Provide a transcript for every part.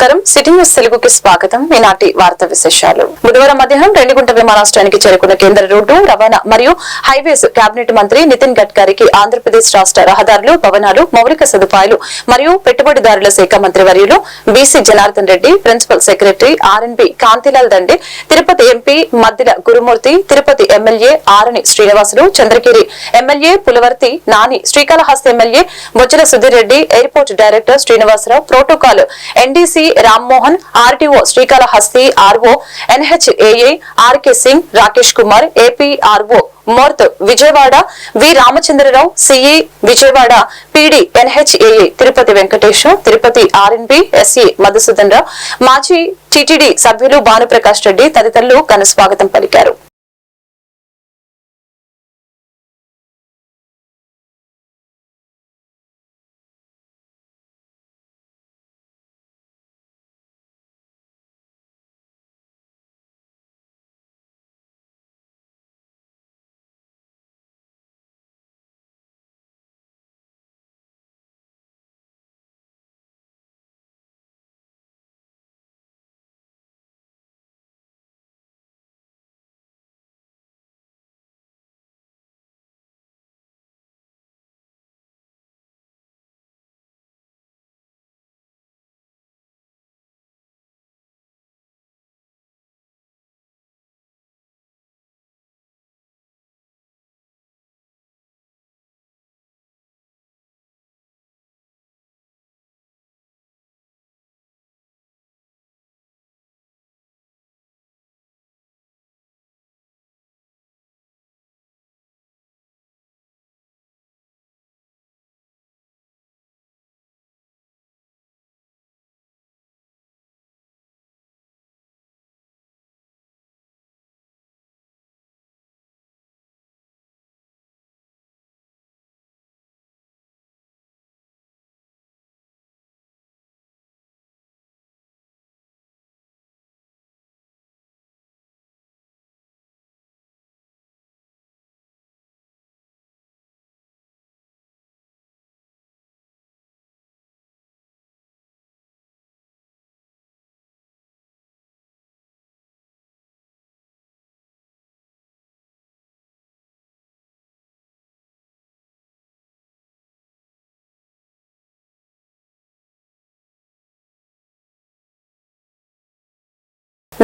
నమస్కారం. City news తెలుగుకి స్వాగతం. ఈనాటి వార్త విశేషాలు. బుధవారం మధ్యాహ్నం రెండుగుంట విమానాశ్రయానికి చేరుకున్న కేంద్ర రోడ్డు రవాణా మరియు హైవేస్ కేబినెట్ మంత్రి నితిన్ గడ్కరీకి ఆంధ్రప్రదేశ్ రాష్ట రహదారులు భవనాలు మౌలిక సదుపాయాలు మరియు పెట్టుబడిదారుల శాఖ మంత్రి వర్యులు BC Janardhan Reddy principal secretary RNB Kantilal Dande Tirupati MP Maddila Gurumoorthy Tirupati MLA Arani Srinivasulu Chandragiri MLA Pulivarthi Nani Srikalahasti MLA Bojjala Sudheer Reddy airport director Srinivasarao protocol NDC Rammohan RTO Srikalahasti RO NHAI RK Singh Rakesh Kumar AP RO MoRTH Vijayawada V Ramachandrarao CE Vijayawada PD NHAI Tirupati Venkatesam Tirupati RNB SE Madhusudan Rao మాజీ TTD సభ్యులు భానుప్రకాష్ రెడ్డి తదితరులు ఘన స్వాగతం పలికారు.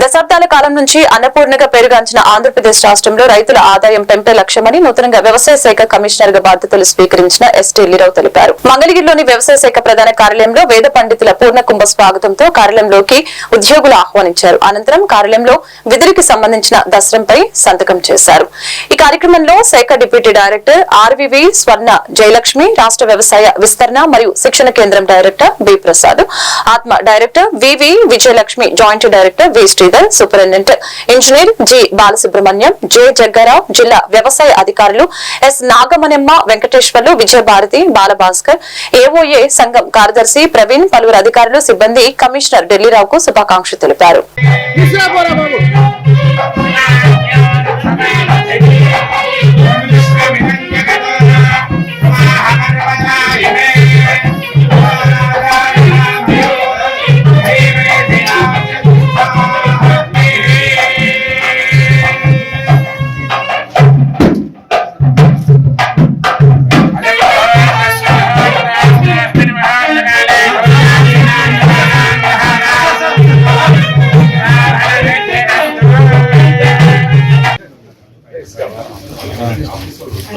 దశాబ్దాల కాలం నుంచి అన్నపూర్ణగా పేరుగాంచిన ఆంధ్రప్రదేశ్ రాష్ట్రంలో రైతుల ఆదాయం పెంపే లక్ష్యమని నూతనంగా వ్యవసాయ శాఖ కమిషనర్గా బాధ్యతలు స్వీకరించిన ఎస్ ఢిల్లీరావు తెలిపారు. మంగళగిరిలోని వ్యవసాయ శాఖ ప్రధాన కార్యాలయంలో వేద పండితుల పూర్ణ కుంభ స్వాగతంతో కార్యాలయంలోకి ఉద్యోగులు ఆహ్వానించారు. అనంతరం కార్యాలయంలో విధులకు సంబంధించిన దస్త్రంపై సంతకం చేశారు. ఈ కార్యక్రమంలో శాఖ deputy director RVV Swarna Jayalakshmi రాష్ట్ర వ్యవసాయ విస్తరణ మరియు శిక్షణ కేంద్రం director B Prasad ATMA director VV Vijayalakshmi joint director V Sridhar superintendent engineer G Balasubramanyam J Jaggarao జిల్లా వ్యవసాయ అధికారులు ఎస్ నాగమణెమ్మ వెంకటేశ్వర్లు విజయభారతి బాలభాస్కర్ ఏఓఏ సంఘం కార్యదర్శి ప్రవీణ్ పలువురు అధికారులు సిబ్బంది కమిషనర్ ఢిల్లీరావుకు శుభాకాంక్షలు తెలిపారు.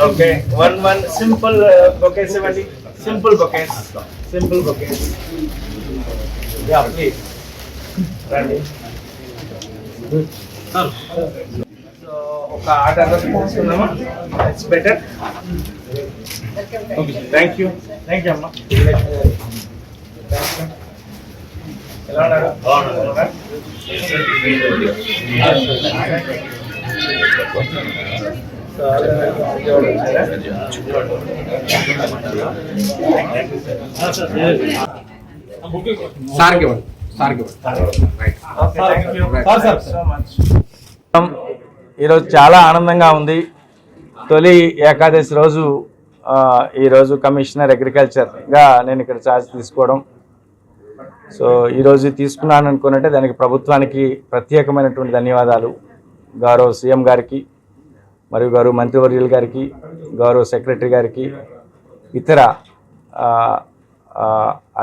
Okay, one one simple uh, bouquet seventy. Simple bouquets. Simple bouquets. Yeah, please. Ready. So ఒక ఆర్డర్ తీసుకుందామా it's better thank you thank you అమ్మా ఎలా ఉన్నారు బాగున్నారు సార్కి సార్కి ఈరోజు చాలా ఆనందంగా ఉంది. తొలి ఏకాదశి రోజు ఈరోజు కమిషనర్ అగ్రికల్చర్గా నేను ఇక్కడ ఛార్జ్ తీసుకోవడం. సో ఈరోజు తీసుకున్నాను అనుకున్నట్టే దానికి ప్రభుత్వానికి ప్రత్యేకమైనటువంటి ధన్యవాదాలు. గౌరవ సీఎం గారికి మరియు గౌరవ మంత్రివర్యులు గారికి గౌరవ సెక్రటరీ గారికి ఇతర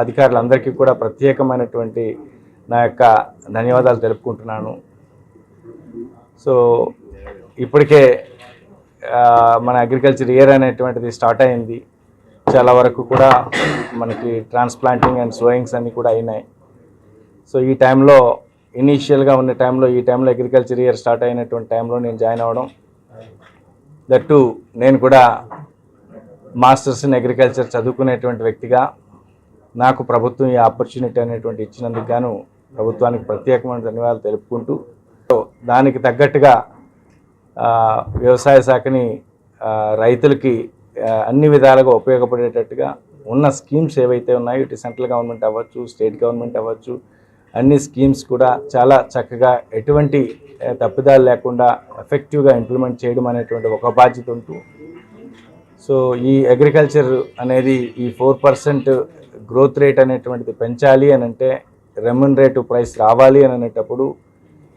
అధికారులందరికీ కూడా ప్రత్యేకమైనటువంటి నా యొక్క ధన్యవాదాలు తెలుపుకుంటున్నాను. సో ఇప్పటికే మన అగ్రికల్చర్ ఇయర్ అనేటువంటిది స్టార్ట్ అయింది. చాలా వరకు కూడా మనకి ట్రాన్స్ప్లాంటింగ్ అండ్ సోయింగ్స్ అన్నీ కూడా అయినాయి. సో ఈ టైంలో ఇనీషియల్గా ఉన్న టైంలో ఈ టైంలో అగ్రికల్చర్ ఇయర్ స్టార్ట్ అయినటువంటి టైంలో నేను జాయిన్ అవ్వడం దట్టు నేను కూడా మాస్టర్స్ ఇన్ అగ్రికల్చర్ చదువుకునేటువంటి వ్యక్తిగా నాకు ప్రభుత్వం ఈ ఆపర్చునిటీ అనేటువంటి ఇచ్చినందుకు గాను ప్రభుత్వానికి ప్రత్యేకమైన ధన్యవాదాలు తెలుపుకుంటూ సో దానికి తగ్గట్టుగా వ్యవసాయ శాఖని రైతులకి అన్ని విధాలుగా ఉపయోగపడేటట్టుగా ఉన్న స్కీమ్స్ ఏవైతే ఉన్నాయో ఇటు సెంట్రల్ గవర్నమెంట్ అవ్వచ్చు స్టేట్ గవర్నమెంట్ అవ్వచ్చు అన్ని స్కీమ్స్ కూడా చాలా చక్కగా ఎటువంటి తప్పిదాలు లేకుండా ఎఫెక్టివ్గా ఇంప్లిమెంట్ చేయడం అనేటువంటి ఒక బాధ్యత ఉంటూ సో ఈ అగ్రికల్చర్ అనేది ఈ ఫోర్ పర్సెంట్ గ్రోత్ రేట్ అనేటువంటిది పెంచాలి అని అంటే రెమన్ రేటు ప్రైస్ రావాలి అని అనేటప్పుడు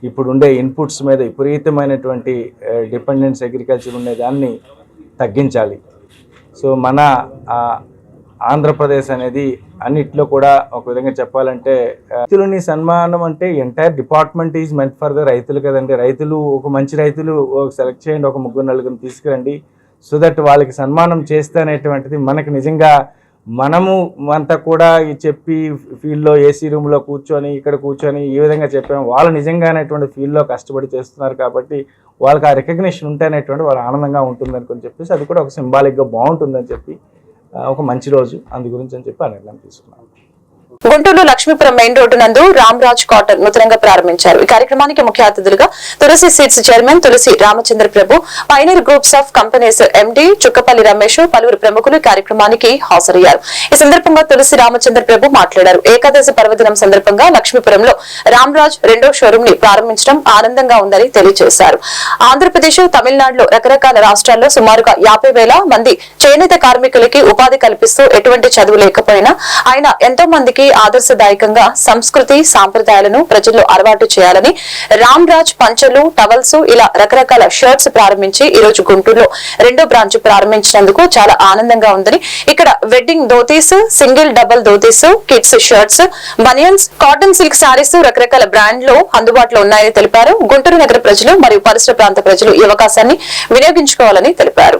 ఇప్పుడు ఉండే ఇన్పుట్స్ మీద విపరీతమైనటువంటి డిపెండెన్స్ అగ్రికల్చర్ ఉండేదాన్ని తగ్గించాలి. సో మన ఆ, ఆంధ్రప్రదేశ్ అనేది అన్నిట్లో కూడా ఒక విధంగా చెప్పాలంటే రైతులని సన్మానం అంటే entire department is meant for the రైతులు కదండి. రైతులు ఒక మంచి రైతులు సెలెక్ట్ చేయండి ఒక ముగ్గురు నలుగురిని తీసుకురండి. సో దట్ వాళ్ళకి సన్మానం చేస్తే అనేటువంటిది మనకి నిజంగా మనము అంతా కూడా చెప్పి ఫీల్డ్లో ఏసీ రూమ్లో కూర్చొని ఇక్కడ కూర్చొని ఈ విధంగా చెప్పాము. వాళ్ళు నిజంగా అనేటువంటి ఫీల్డ్లో కష్టపడి చేస్తున్నారు కాబట్టి వాళ్ళకి ఆ రికగ్నిషన్ ఉంటే అనేటువంటి వాళ్ళు ఆనందంగా ఉంటుందని చెప్పేసి అది కూడా ఒక సింబాలిక్గా బాగుంటుందని చెప్పి ఒక మంచి రోజు. అందు గురించి అని చెప్పి ఆ నిర్ణయం తీసుకున్నాను. గుంటూరు లక్ష్మీపురం మెయిన్ రోడ్డు నందు రామ్రాజ్ కాటన్ నూతనంగా ప్రారంభించారు. ఈ కార్యక్రమానికి ముఖ్య అతిథులుగా Tulasi seeds chairman Tulasi Ramachandra Prabhu pioneer groups of companies MD Chukkapalli Ramesh పలువురు ప్రముఖులు కార్యక్రమానికి హాజరయ్యారు. ఈ సందర్భంగా తులసి రామచంద్ర ప్రభు మాట్లాడారు. ఏకాదశి పర్వదినం సందర్భంగా లక్ష్మీపురంలో రామ్రాజ్ రెండో షోరూమ్ని ప్రారంభించడం ఆనందంగా ఉందని తెలియజేశారు. ఆంధ్రప్రదేశ్ తమిళనాడులో రకరకాల రాష్ట్రాల్లో సుమారుగా యాభై వేల మంది చేనేత కార్మికులకి ఉపాధి కల్పిస్తూ ఎటువంటి చదువు లేకపోయినా ఆయన ఎంతో మందికి ఆదర్శదాయకంగా సంస్కృతి సాంప్రదాయాలను ప్రజల్లో అలవాటు చేయాలని రామ్ రాజ్ పంచలు టవల్స్ ఇలా రకరకాల షర్ట్స్ ప్రారంభించి ఈ రోజు గుంటూరులో రెండో బ్రాంచ్ ప్రారంభించినందుకు చాలా ఆనందంగా ఉందని. ఇక్కడ wedding dhotis single double dhotis kids shirts banians cotton silk saris రకరకాల బ్రాండ్లు అందుబాటులో ఉన్నాయని తెలిపారు. గుంటూరు నగర ప్రజలు మరియు పరిసర ప్రాంత ప్రజలు ఈ అవకాశాన్ని వినియోగించుకోవాలని తెలిపారు.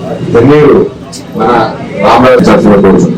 తెన్నీరు మన రామరాజు చర్చలో కూర్చుంది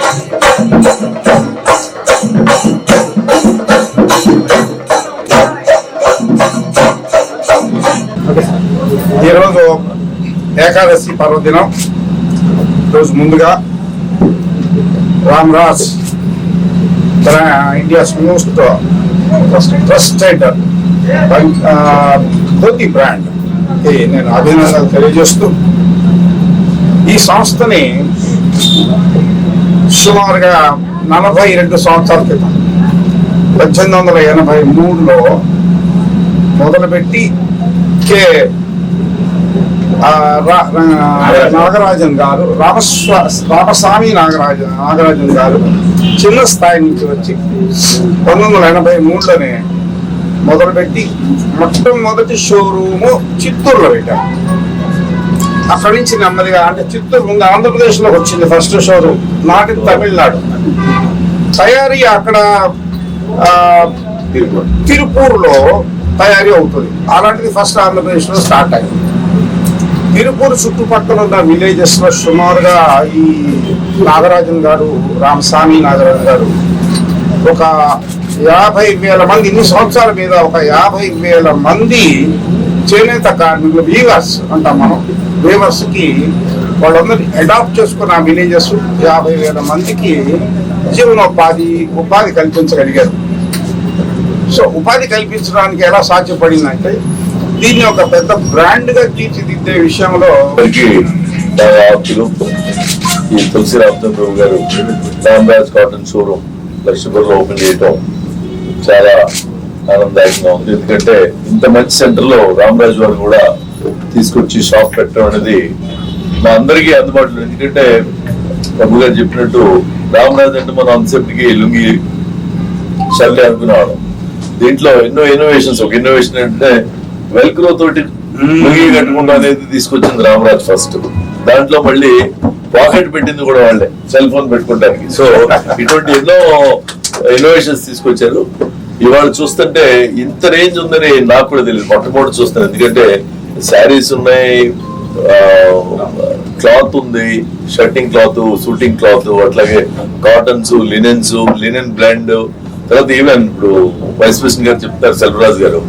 ఏకాదశి పర్వదినం. రోజు ముందుగా Ram Raj India's most trusted dhoti brand నేను అభినందనలు తెలియజేస్తూ ఈ సంస్థని సుమారుగా నలభై రెండు సంవత్సరాల క్రితం పద్దెనిమిది వందల ఎనభై మూడులో మొదలుపెట్టి కే నాగరాజన్ గారు రామస్వ రామస్వామి నాగరాజ నాగరాజన్ గారు చిన్న స్థాయి నుంచి వచ్చి పంతొమ్మిది వందల ఎనభై మూడులోనే మొదలుపెట్టి మొట్టమొదటి షోరూము చిత్తూరులో పెట్టారు. అక్కడి నుంచి నెమ్మదిగా అంటే చిత్తూరు ముందు ఆంధ్రప్రదేశ్లోకి వచ్చింది ఫస్ట్ షోరూమ్ నాటి తమిళనాడు. తయారీ అక్కడ తిరుపూర్ తిరుపూర్లో తయారీ అవుతుంది. అలాంటిది ఫస్ట్ ఆంధ్రప్రదేశ్లో స్టార్ట్ అయింది. తిరుపూరు చుట్టుపక్కల ఉన్న విలేజెస్లో సుమారుగా ఈ నాగరాజన్ గారు రామస్వామి నాగరాజన్ గారు ఒక యాభై వేల మంది ఇన్ని సంవత్సరాల మీద ఒక యాభై వేల మంది చేనేత కార్మికులు వీవర్స్ అంటాం మనం. వీవర్స్కి వాళ్ళందరూ అడాప్ట్ చేసుకున్న విలేజెస్ యాభై వేల మందికి జీవనోపాధి ఉపాధి కల్పించగలిగారు. సో ఉపాధి కల్పించడానికి ఎలా సాధ్యపడిందంటే దీన్ని ఒక పెద్ద బ్రాండ్గా తీర్చిదిద్దే విషయంలో బాగా ఆప్తులు ఈ తులసి రామచంద్రరావు గారు రామరాజ్ కాటన్ షోరూమ్ లక్ష్మీపురంలో ఓపెన్ చేయటం చాలా ఆనందదాయకంగా ఉంది. ఎందుకంటే ఇంత మంచి సెంటర్లో రామరాజు వారు కూడా తీసుకొచ్చి షాప్ పెట్టడం అనేది మా అందరికీ అందుబాటులో ఎందుకంటే ప్రభు గారు చెప్పినట్టు రామరాజు అంటే మనం అంతసేపటికి లుంగి షర్ట్ అనుకునేవాడు దీంట్లో ఎన్నో ఇన్నోవేషన్స్ ఒక ఇన్నోవేషన్ అంటే వెల్క్రో తోటి ముగి కట్టుకుంటా అనేది తీసుకొచ్చింది రామరాజ్ ఫస్ట్. దాంట్లో మళ్ళీ పాకెట్ పెట్టింది కూడా వాళ్ళే సెల్ ఫోన్ పెట్టుకోవడానికి. సో ఇటువంటి ఎన్నో ఇన్నోవేషన్స్ తీసుకొచ్చారు. ఇవాళ చూస్తుంటే ఇంత రేంజ్ ఉందని నాకు కూడా తెలియదు. మొట్టమొదటి చూస్తాను ఎందుకంటే శారీస్ ఉన్నాయి క్లాత్ ఉంది షర్టింగ్ క్లాత్ షూటింగ్ క్లాత్ అట్లాగే కాటన్స్ లినెన్స్ లినెన్ బ్లాండ్ తర్వాత ఈవెన్ ఇప్పుడు వైస్ ప్రెసిడెంట్ గారు చెప్తారు సెల్వరాజ్ గారు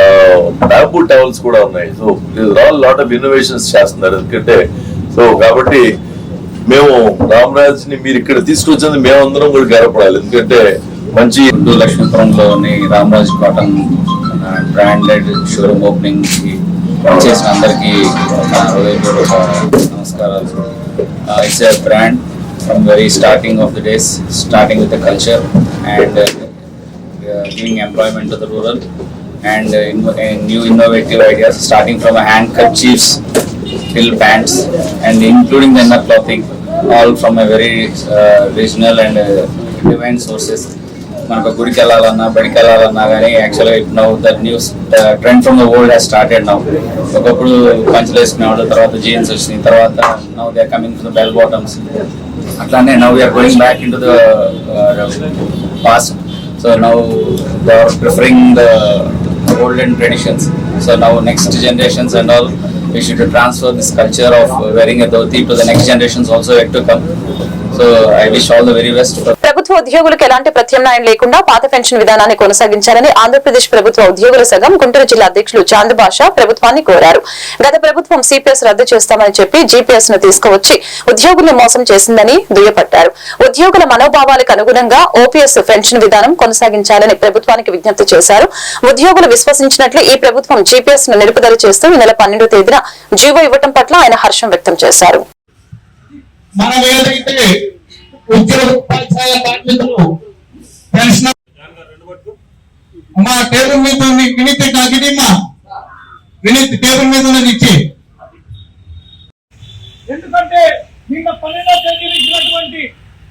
Uh, బ్యాంబూ టవల్స్ కూడా ఉన్నాయి. So all lot of innovations చేస్తున్నారు ఎందుకంటే సో కాబట్టి మేము రామరాజ్ని మీరు ఇక్కడ తీసుకొచ్చింది మేమందరం కూడా గర్వపడాలి. ఎందుకంటే మంచి గుంటూరు లక్ష్మీపురంలోని రామరాజ్ కాటన్ బ్రాండెడ్ షోరూమ్ ఓపెనింగ్కి చేసిన అందరికీ నమస్కారాలు. It's a brand from very starting of the days starting with the culture and giving employment to the rural and uh, innovative uh, new innovative ideas starting from a hand kerchiefs till pants and including the inner clothing all from a very uh, regional and uh, divine sources. మనకు గుడికి వెళ్ళాలన్నా బడికి వెళ్ళాలన్నా కానీ యాక్చువల్గా ఇప్పుడు now that news trend from the world has started now ఒకప్పుడు పంచులు వేసుకునేవాళ్ళు తర్వాత జీన్స్ వచ్చినాయి తర్వాత now they coming to the bell bottoms అట్లానే now we are going back in to the past so now they are preferring the olden traditions. So now next generations and all, we should transfer this culture of wearing a dhoti to the next generations also yet to come. So I wish all the very best for ప్రభుత్వ ఉద్యోగులకు ఎలాంటి ప్రత్యామ్నాయం లేకుండా పాత pension విధానాన్ని కొనసాగించాలని ఆంధ్రప్రదేశ్ ప్రభుత్వ ఉద్యోగుల సంఘం గుంటూరు జిల్లా అధ్యక్షులు చాంద్బాషా ప్రభుత్వాన్ని కోరారు. గత ప్రభుత్వం సిపిఎస్ రద్దు చేస్తామని చెప్పి జీపీఎస్ను తీసుకువచ్చి ఉద్యోగుల్ని మోసం చేసిందని దుయ్యపట్టారు. ఉద్యోగుల మనోభావాలకు అనుగుణంగా ఓపీఎస్ పెన్షన్ విధానం కొనసాగించాలని ప్రభుత్వానికి విజ్ఞప్తి చేశారు. ఉద్యోగులు విశ్వసించినట్లు ఈ ప్రభుత్వం జీపీఎస్ను నిలుపుదల చేస్తూ ఈ నెల పన్నెండో తేదీన జీవో ఇవ్వటం పట్ల ఆయన హర్షం వ్యక్తం చేశారు. మనం ఏదైతే ఉద్యోగ ఉపాధ్యాయ కార్మికులు పెన్షన్ మా టేబుల్ మీద వినీతి నాకు ఇది మా వినీతి టేబుల్ మీద ఉన్నది ఇచ్చి. ఎందుకంటే నిన్న పన్నెండో తేదీ ఇచ్చినటువంటి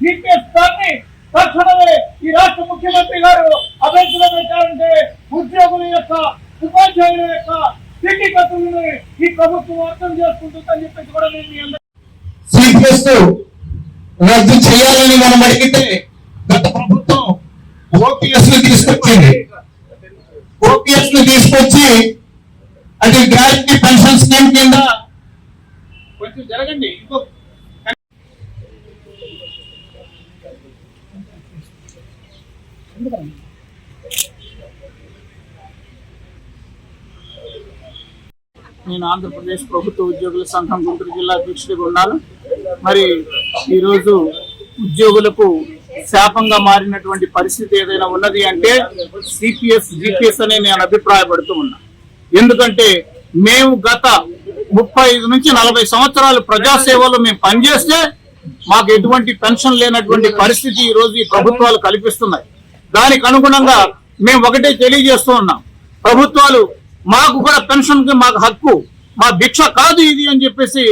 జీపీఎస్ దాన్ని తక్షణమే ఈ రాష్ట్ర ముఖ్యమంత్రి గారు అభ్యర్థులు పెట్టారంటే ఉద్యోగుల యొక్క ఉపాధ్యాయుల యొక్క స్థితిగతులను ఈ ప్రభుత్వం అర్థం చేసుకుంటుందని చెప్పేసి కూడా నేను మీ రద్దు చేయాలని మనం అడిగితే గత ప్రభుత్వం ఓపీఎస్ను తీసుకొచ్చింది. ఓపీఎస్ను తీసుకొచ్చి అది గ్యారంటీ పెన్షన్ స్కీమ్ కింద కొంచెం జరగండి ఇంకో నేను ఆంధ్రప్రదేశ్ ప్రభుత్వ ఉద్యోగుల సంఘం గుంటూరు జిల్లా అధ్యక్షుడిగా ఉన్నాను మరి ఈరోజు ఉద్యోగులకు శాపంగా మారినటువంటి పరిస్థితి ఏదైనా ఉన్నది అంటే సిపిఎస్ జిపిఎస్ అనే నేను అభిప్రాయపడుతూ ఉన్నా. ఎందుకంటే మేము గత ముప్పై ఐదు నుంచి నలభై సంవత్సరాలు ప్రజాసేవలో మేము పనిచేస్తే మాకు ఎటువంటి పెన్షన్ లేనటువంటి పరిస్థితి ఈ రోజు ఈ ప్రభుత్వాలు కల్పిస్తున్నాయి. దానికి అనుగుణంగా మేము ఒకటే తెలియజేస్తూ ఉన్నాం. ప్రభుత్వాలు మాకు కూడా పెన్షన్కి మాకు హక్కు మా భిక్ష కాదు ఇది అని చెప్పేసి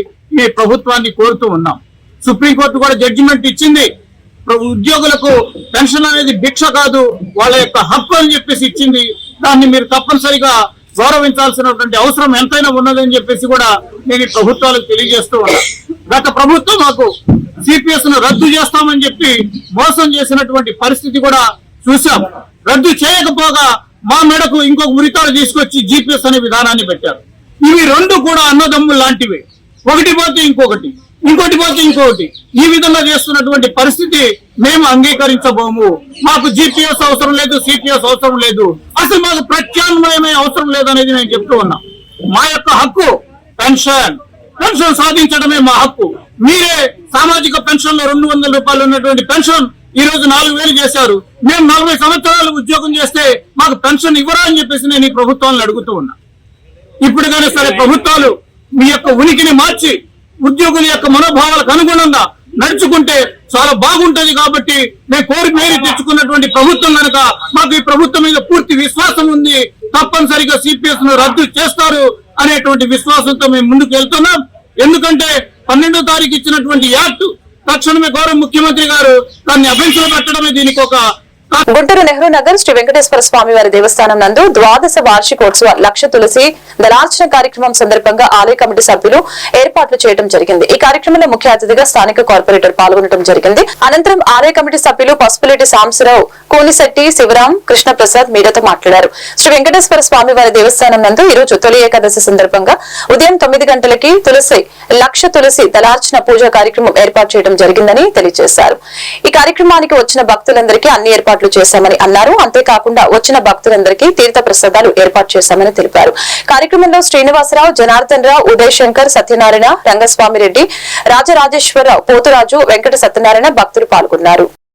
ఈ ప్రభుత్వాన్ని కోరుతూ ఉన్నాం. సుప్రీంకోర్టు కూడా జడ్జిమెంట్ ఇచ్చింది. ప్రభు- ఉద్యోగులకు పెన్షన్ అనేది భిక్ష కాదు వాళ్ళ యొక్క హక్కు అని చెప్పేసి ఇచ్చింది. దాన్ని మీరు తప్పనిసరిగా గౌరవించాల్సినటువంటి అవసరం ఎంతైనా ఉన్నదని చెప్పేసి కూడా నేను ఈ ప్రభుత్వాలకు తెలియజేస్తూ ఉన్నాను గత ప్రభుత్వం మాకు సిపిఎస్ను రద్దు చేస్తామని చెప్పి మోసం చేసినటువంటి పరిస్థితి కూడా చూసాం రద్దు చేయకపోగా మా మెడకు ఇంకొక ఉరితాలు తీసుకొచ్చి జీపీఎస్ అనే విధానాన్ని పెట్టారు. ఇవి రెండు కూడా అన్నదమ్ములు లాంటివి. ఒకటి పోతే ఇంకొకటి ఇంకోటి పోతే ఇంకొకటి ఈ విధంగా చేస్తున్నటువంటి పరిస్థితి మేము అంగీకరించబోము. మాకు జిపిఎస్ అవసరం లేదు సిపిఎస్ అవసరం లేదు. అసలు మాకు ప్రత్యామ్నాయమే అవసరం లేదు అనేది నేను చెప్తూ ఉన్నా. మా యొక్క హక్కు పెన్షన్. పెన్షన్ సాధించడమే మా హక్కు. మీరే సామాజిక పెన్షన్లో రెండు వందల రూపాయలు ఉన్నటువంటి పెన్షన్ ఈ రోజు నాలుగు వేలు చేశారు. మేము నలభై సంవత్సరాలు ఉద్యోగం చేస్తే మాకు పెన్షన్ ఇవ్వరా అని చెప్పేసి నేను ఈ ప్రభుత్వాలను అడుగుతూ ఉన్నా. ఇప్పటికైనా సరే ప్రభుత్వాలు మీ యొక్క ఉనికిని మార్చి ఉద్యోగుల యొక్క మనోభావాలకు అనుగుణంగా నడుచుకుంటే చాలా బాగుంటది కాబట్టి మేము కోరి మేరీ తెచ్చుకున్నటువంటి ప్రభుత్వం కనుక మాకు ఈ ప్రభుత్వం మీద పూర్తి విశ్వాసం ఉంది తప్పనిసరిగా సిపిఎస్ను రద్దు చేస్తారు అనేటువంటి విశ్వాసంతో మేము ముందుకు వెళ్తున్నాం. ఎందుకంటే పన్నెండో తారీఖు ఇచ్చినటువంటి యాక్ట్ తక్షణమే గౌరవ ముఖ్యమంత్రి గారు దాన్ని అభ్యంతరం పెట్టడమే దీనికి ఒక గుంటూరు నెహ్రూ నగర్ శ్రీ వెంకటేశ్వర స్వామి వారి దేవస్థానం నందు ద్వాదశ వార్షికోత్సవ లక్ష తులసి దళార్చన కార్యక్రమం సందర్భంగా ఆలయ కమిటీ సభ్యులు ఏర్పాట్లు చేయడం జరిగింది. ఈ కార్యక్రమంలో ముఖ్య అతిథిగా స్థానిక కార్పొరేటర్ పాల్గొనడం జరిగింది. అనంతరం ఆలయ కమిటీ సభ్యులు పసుపులేటి సాంబశివరావు కోనిశెట్టి శివరాం కృష్ణప్రసాద్ మీడియాతో మాట్లాడారు. శ్రీ వెంకటేశ్వర స్వామి వారి దేవస్థానం నందు ఈ రోజు తొలి ఏకాదశి సందర్భంగా ఉదయం తొమ్మిది గంటలకి తులసి లక్ష తులసి దళార్చన పూజ కార్యక్రమం ఏర్పాటు చేయడం జరిగిందని తెలియజేశారు. ఈ కార్యక్రమానికి వచ్చిన భక్తులందరికీ అన్ని ఏర్పాట్లు చేశామని అన్నారు. అంతేకాకుండా వచ్చిన భక్తులందరికీ తీర్థ ప్రసాదాలు ఏర్పాటు చేశామని తెలిపారు. కార్యక్రమంలో శ్రీనివాసరావు జనార్దన్ రావు ఉదయ్ శంకర్ సత్యనారాయణ రంగస్వామి రెడ్డి రాజరాజేశ్వరరావు పోతురాజు వెంకట సత్యనారాయణ భక్తులు పాల్గొన్నారు.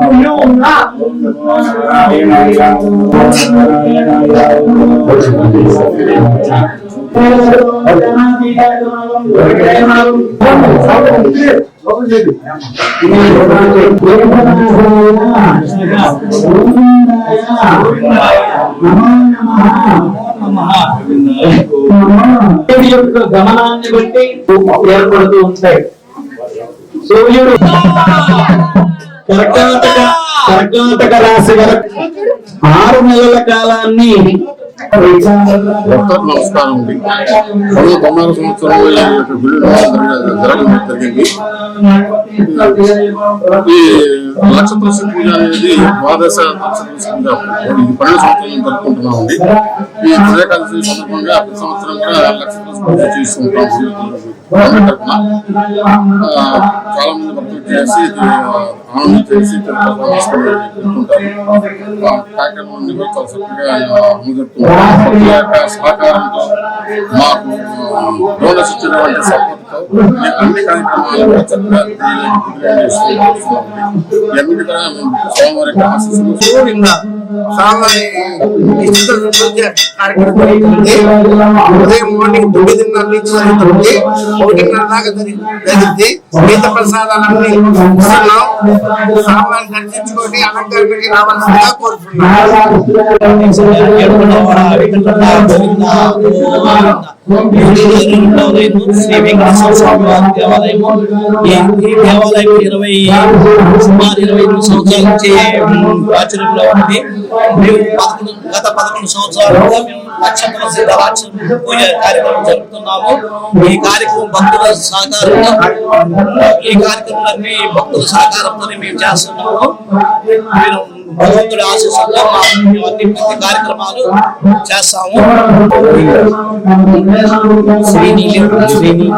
不用了。యొక్క గమనాన్ని బట్టి ఏర్పడుతూ ఉంటాయి సూర్యుడు కర్కాటక కర్కాటక రాశి వరకు ఆరు నెలల కాలాన్ని భక్తులకు నమస్కారం అండి మరో తొమ్మిది సంవత్సరం జరగడం జరిగింది. ఈ లక్ష పూజ అనేది ద్వాదశ లక్ష పూజ పన్నెండు సంవత్సరాలు జరుపుకుంటున్నాం అండి. ఈ త్రేకాదశి సందర్భంగా ప్రతి సంవత్సరం కూడా లక్ష పూజ చేస్తుంటాం తరఫున చాలా మంది భక్తులు చేసి ఆనందం చేసి తిరుపతి తీసుకొని వెళ్తుంటారు కార్యక్రమాన్ని చాలా చక్కగా అమలుజరుపుతున్నారు భక్తుల యొక్క సహకారంతో మాకు డోనర్స్ ఇచ్చినటువంటి సపోర్ట్ తో ఈ కూడా స్వామివారి కార్యక్రమం జరుగుతుంది. ఉదయం మార్నింగ్ తొమ్మిదిన్నర నుంచి జరుగుతుంది ఒకటిన్నర దాకా జరిగింది ప్రసాదాలన్నీ ఇస్తున్నాం స్వామివారిని దర్శించుకొని అలంకరణకి రావాల్సిందిగా కోరుతున్నాం శ్రీ వెంకటేశ్వర స్వామి వారి దేవాలయము ఈ దేవాలయం ఇరవై సుమారు ఇరవై ఎనిమిది సంవత్సరాల నుంచి ప్రాచుర్యంలో ఉంది మేము పదకొండు గత పదకొండు సంవత్సరాలుగా మేము నక్షత్ర పూజ కార్యక్రమం జరుపుతున్నాము ఈ కార్యక్రమం భక్తుల సహకారంతో ఈ కార్యక్రమాలన్నీ భక్తుల సహకారంతో మేము చేస్తున్నాము మీరు భగవంతుడి ఆశీస్సులతో మా అన్ని ప్రతి కార్యక్రమాలు చేస్తాము శ్రీని శ్రీని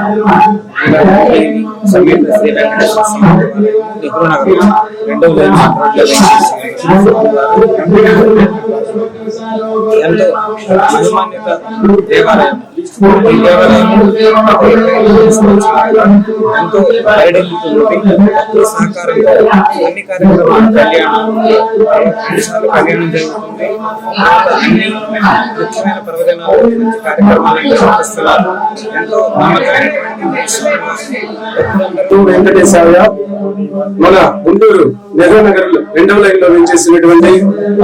సమేత శ్రీ వెంకటేశ్వర స్వామి నెహ్రూ నగర్ రెండవ ఎంతో మహిమాన్విత దేవాలయం. ఈ దేవాలయం ఎంతో సహకారం సహకారంతో అన్ని కార్యక్రమాలు కళ్యాణం కళ్యాణం జరుగుతుంది. అన్ని ముఖ్యమైన పర్వదినాలు కార్యక్రమాలు నిర్వహిస్తున్నారు. ఎంతో నమ్మకమైనటువంటి వెంకటేశ్వర మన గుంటూరు నెహ్రూ నగర్ రెండవ లైన్లో వేంచేసినటువంటి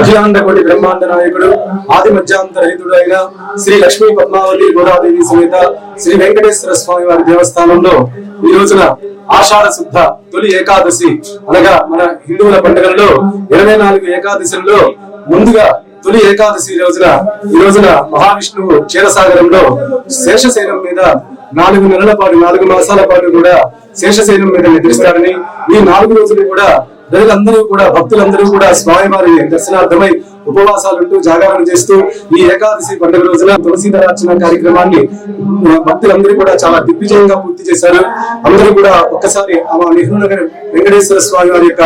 అఖిలాండ కోటి బ్రహ్మాండ నాయకుడు ఆది మధ్యాంత రహితుడు అయిన శ్రీ లక్ష్మీ పద్మావతి గోదాదేవి సమేత శ్రీ వెంకటేశ్వర స్వామి వారి దేవస్థానంలో ఈ రోజున ఆషాఢ శుద్ధ తొలి ఏకాదశి అనగా మన హిందువుల పండుగలలో ఇరవై నాలుగు ఏకాదశుల్లో ముందుగా తొలి ఏకాదశి రోజున ఈ రోజున మహావిష్ణువు క్షీరసాగరంలో శేషశైలం మీద నాలుగు నెలల పాటు నాలుగు మాసాల పాటు కూడా శేషశైలం మీద నిద్రిస్తారని ఈ నాలుగు రోజులు కూడా ప్రజలందరూ కూడా భక్తులందరూ కూడా స్వామివారి దర్శనార్థమై ఉపవాసాలుంటూ జాగరణ చేస్తూ ఈ ఏకాదశి పండుగ రోజున తులసీధరార్చన కార్యక్రమాన్ని భక్తులందరూ కూడా చాలా దిగ్విజయంగా పూర్తి చేశారు. అందరూ కూడా ఒక్కసారి ఆ నెహ్రూ నగర్ వెంకటేశ్వర స్వామి వారి యొక్క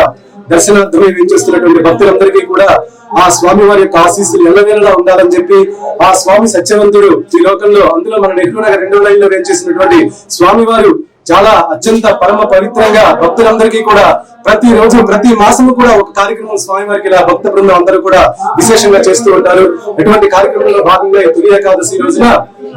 దర్శనార్థమై వేయించేస్తున్నటువంటి భక్తులందరికీ కూడా ఆ స్వామి వారి యొక్క ఆశీస్సులు ఎల్లవేళలా ఉండాలని చెప్పి ఆ స్వామి సత్యవంతుడు ఈ లోకంలో అందులో మన నెహ్రూ నగర్ రెండో లైన్లో వేయించేసినటువంటి స్వామివారు చాలా అత్యంత పరమ పవిత్రంగా భక్తులందరికీ కూడా ప్రతి రోజు ప్రతి మాసము కూడా ఒక కార్యక్రమం స్వామి వారికి ఇలా భక్త బృందం అందరూ కూడా విశేషంగా చేస్తూ ఉంటారు. ఇటువంటి కార్యక్రమంలో భాగంగా ఈ తొలి ఏకాదశి రోజున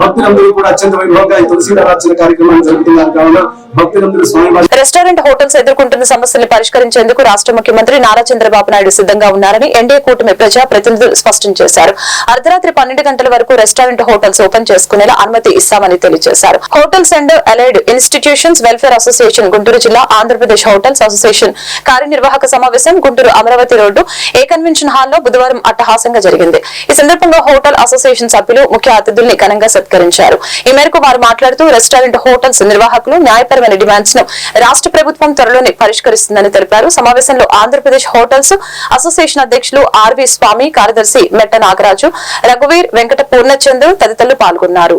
భక్తులందరూ కూడా అత్యంతమైన వైభవంగా కార్యక్రమాన్ని జరుగుతున్నారు కావున భక్తులందరూ స్వామి రెస్టారెంట్ హోటల్స్ ఎదుర్కొంటున్న సమస్యల్ని పరిష్కరించేందుకు రాష్ట్ర ముఖ్యమంత్రి నారా చంద్రబాబు నాయుడు సిద్ధంగా ఉన్నారని ఎన్డీఏ కూటమి ప్రజా ప్రతినిధులు స్పష్టం చేశారు. అర్ధరాత్రి పన్నెండు గంటల వరకు రెస్టారెంట్ హోటల్స్ ఓపెన్ చేసుకునేలా అనుమతి ఇస్తామని తెలియజేశారు. Hotels and allied institutions welfare association Guntur జిల్లా ఆంధ్రప్రదేశ్ హోటల్స్ అసోసియేషన్ కార్యనిర్వాహక సమావేశం Guntur Amaravati road A convention హాల్లో బుధవారం అట్టహాసంగా జరిగింది. ఈ సందర్భంగా హోటల్ అసోసియేషన్ సభ్యులు ముఖ్య అతిథుల్ని ఘనంగా సత్కరించారు. ఈ మేరకు వారు మాట్లాడుతూ రెస్టారెంట్ హోటల్స్ నిర్వాహకులు న్యాయపరమైన డిమాండ్స్ను రాష్ట్ర ప్రభుత్వం త్వరలోనే పరిష్కరిస్తుందని తెలిపారు. సమావేశంలో ఆంధ్రప్రదేశ్ హోటల్స్ అసోసియేషన్ అధ్యక్షులు ఆర్వి స్వామి కార్యదర్శి మెట్ట నాగరాజు రఘువీర్ వెంకట పూర్ణచంద్ తదితరులు పాల్గొన్నారు.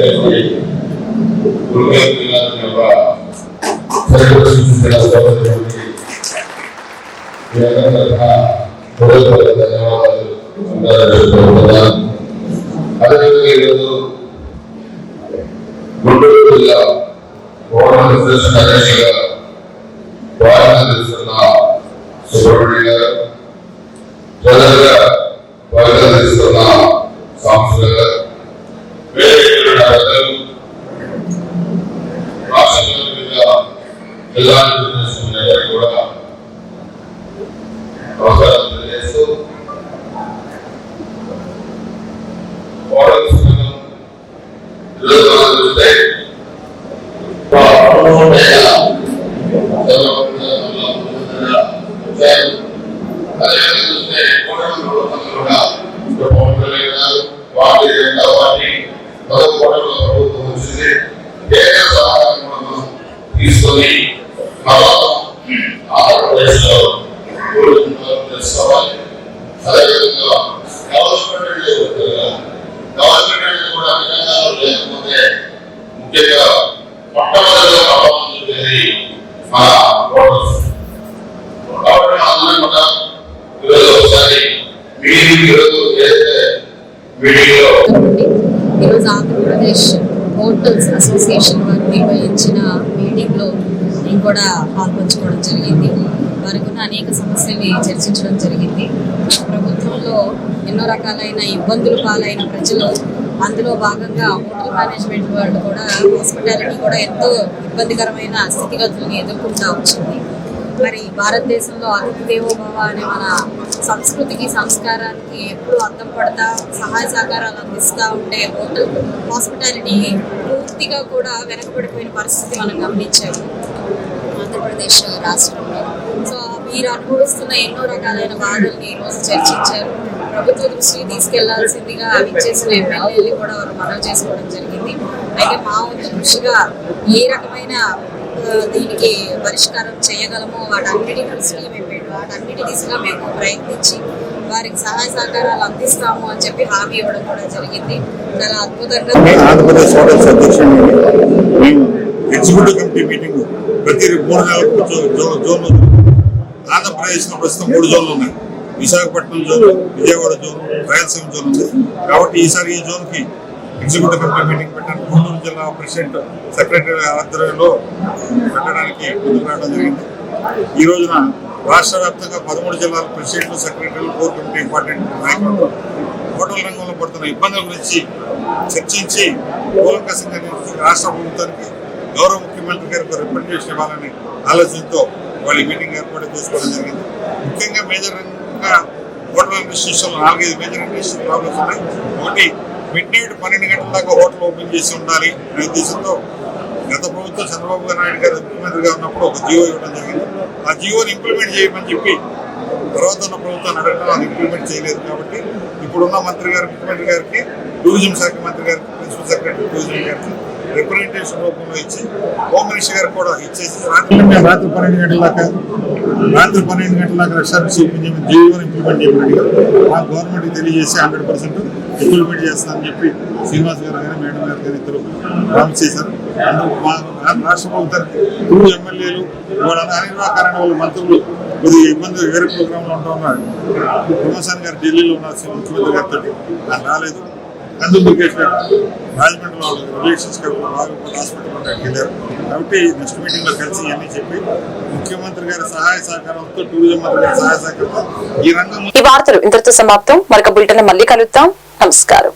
ధన్యవాదాలు. అదేవిధంగా ఈరోజు గుంటూరు జిల్లా ఓవరాల్ అసోసియేషన్ అధ్యక్షులుగా వారిని తెలుస్తున్న సుబ్రహ్మణ్య గారు ప్రజలుగా వారిగా తెలుస్తున్న సాంస్కృతిక గారు వేరే ఇక్కడ పెద్దలు రాష్ట్రంలో వివిధ జిల్లాల ప్రతినిధులు కూడా నమస్కారం తెలియజేస్తూ ఓవరాల్ సంఘం ఈరోజు మనం చూస్తే పార్టీ ప్రభుత్వం వచ్చింది. కేంద్ర అసోసియేషన్ వారు నిర్వహించిన మీటింగ్లో నేను కూడా పాల్పంచుకోవడం జరిగింది. వారికి అనేక సమస్యల్ని చర్చించడం జరిగింది. ప్రభుత్వంలో ఎన్నో రకాలైన ఇబ్బందులు పాలైన ప్రజలు అందులో భాగంగా హోటల్ మేనేజ్మెంట్ వాళ్ళు కూడా హాస్పిటాలిటీ కూడా ఎంతో ఇబ్బందికరమైన స్థితిగతులను ఎదుర్కొంటూ వచ్చింది. మరి భారతదేశంలో అతిథి దేవోభవ అనే మన సంస్కృతికి సంస్కారానికి ఎప్పుడు అర్థం పడతా సహాయ సహకారాలు అందిస్తూ ఉండే హోటల్ హాస్పిటాలిటీ పూర్తిగా కూడా వెనకబడిపోయిన పరిస్థితి మనం గమనించాము. ఆంధ్రప్రదేశ్ రాష్ట్రంలో. సో మీరు అనుభవిస్తున్న ఎన్నో రకాలైన బాధల్ని ఈరోజు చర్చించారు. ప్రభుత్వ దృష్టికి తీసుకెళ్ళాల్సిందిగా విచ్చేసిన ఎమ్మెల్యేలు కూడా వారు మనవి చేసుకోవడం జరిగింది. అయితే మా వంతు కృషిగా ఏ రకమైన దీనికి పరిష్కారం చేయగలమో వాటన్నిటి దృష్టికి మేము వాటన్నిటి దిశగా మేము ప్రయత్నించి వారికి సహాయ సహకారాలు అందిస్తాము అని చెప్పి హామీ ఇవ్వడం కూడా జరిగింది. చాలా అద్భుతంగా Andhra Pradesh hotels executive committee meeting ప్రతి మూడు నెలలకు జోన్లు ఆంధ్రప్రదేశ్లో ప్రస్తుతం మూడు జోన్లు ఉన్నాయి. Visakhapatnam zone Vijayawada zone Rayalaseema zone ఉంది. కాబట్టి ఈసారి ఈ జోన్కి ఎగ్జిక్యూటివ్ కమిటీ మీటింగ్ పెట్టాను గుంటూరు జిల్లా ప్రెసిడెంట్ సెక్రటరీ ఆధ్వర్యంలో పెట్టడానికి ముందుకు రావడం జరిగింది. ఈ రోజున రాష్ట్ర వ్యాప్తంగా పదమూడు జిల్లాల ప్రెసిడెంట్లు సెక్రటరీలు కోర్ కమిటీ ఇంపార్టెంట్ నాయకులు హోటల్ రంగంలో పడుతున్న ఇబ్బందుల గురించి చర్చించి కూలంకసంగా నిర్వహించి రాష్ట్ర ప్రభుత్వానికి గౌరవ ముఖ్యమంత్రి గారికి రిప్రజెంటేషన్ ఇవ్వాలని ఆలోచనతో వాళ్ళ మీటింగ్ ఏర్పాటు చేసుకోవడం జరిగింది. ముఖ్యంగా మేజర్ రంగంగా హోటల్ ఇండస్ట్రీస్లో నాలుగైదు మేజర్ ఇండస్ట్రీ ప్రాబ్లమ్స్ ఉన్నాయి. ఒకటి మిడ్ నైట్ పన్నెండు గంటల దాకా హోటల్ ఓపెన్ చేసి ఉండాలి అనే ఉద్దేశంతో గత ప్రభుత్వం చంద్రబాబు నాయుడు గారు ముఖ్యమంత్రిగా ఉన్నప్పుడు ఒక జియో ఇవ్వడం జరిగింది. ఆ జియోని ఇంప్లిమెంట్ చేయమని చెప్పి తర్వాత ఉన్న ప్రభుత్వాన్ని అడగడం అది ఇంప్లిమెంట్ చేయలేదు కాబట్టి ఇప్పుడున్న మంత్రి గారు ముఖ్యమంత్రి గారికి టూరిజం శాఖ మంత్రి గారికి ప్రిన్సిపల్ సెక్రటరీ టూరిజం గారికి రిప్రజెంటేషన్ రూపంలో ఇచ్చి హోమ్ మినిస్టర్ గారికి కూడా ఇచ్చేసి రాత్రి రాత్రి పన్నెండు గంటల దాకా రాత్రి పన్నెండు గంటల దాకా రెస్టారెంట్స్ ఓపెన్ జీవోని ఇంప్లిమెంట్ చేయమని ఆ మా గవర్నమెంట్కి తెలియజేసి హండ్రెడ్ పర్సెంట్ ఇంప్లిమెంట్ చేస్తానని చెప్పి శ్రీనివాస్ గారు కానీ మేడం గారు కానీ ఇద్దరు ప్రామిస్ చేశారు. రాష్ట్ర ప్రభుత్వం టూ ఎమ్మెల్యేలు వాళ్ళ అనిర్వాహ కారణాల మంత్రులు కొద్దిగా ఇబ్బంది వేరే ప్రోగ్రాంలో ఉంటా ఉన్నారు. ప్రమోసాన్ గారు ఢిల్లీలో ఉన్నారు ముఖ్యమంత్రి గారితో. ఆయన రాలేదు. అందుకు రాజమండ్రిలో రిలేషన్స్ హాస్పిటల్ ఉండడానికి వెళ్ళారు. కాబట్టి నెక్స్ట్ మీటింగ్లో కలిసి ఇవన్నీ చెప్పి ముఖ్యమంత్రి గారి సహాయ సహకారంతో టూరిజం మంత్రి గారి సహాయ సహకారంతో ఈ రంగం ఈ వార్తలు ఇంతటితో సమాప్తం. మరొక బులెటిన్ మళ్ళీ కలుద్దాం. నమస్కారం.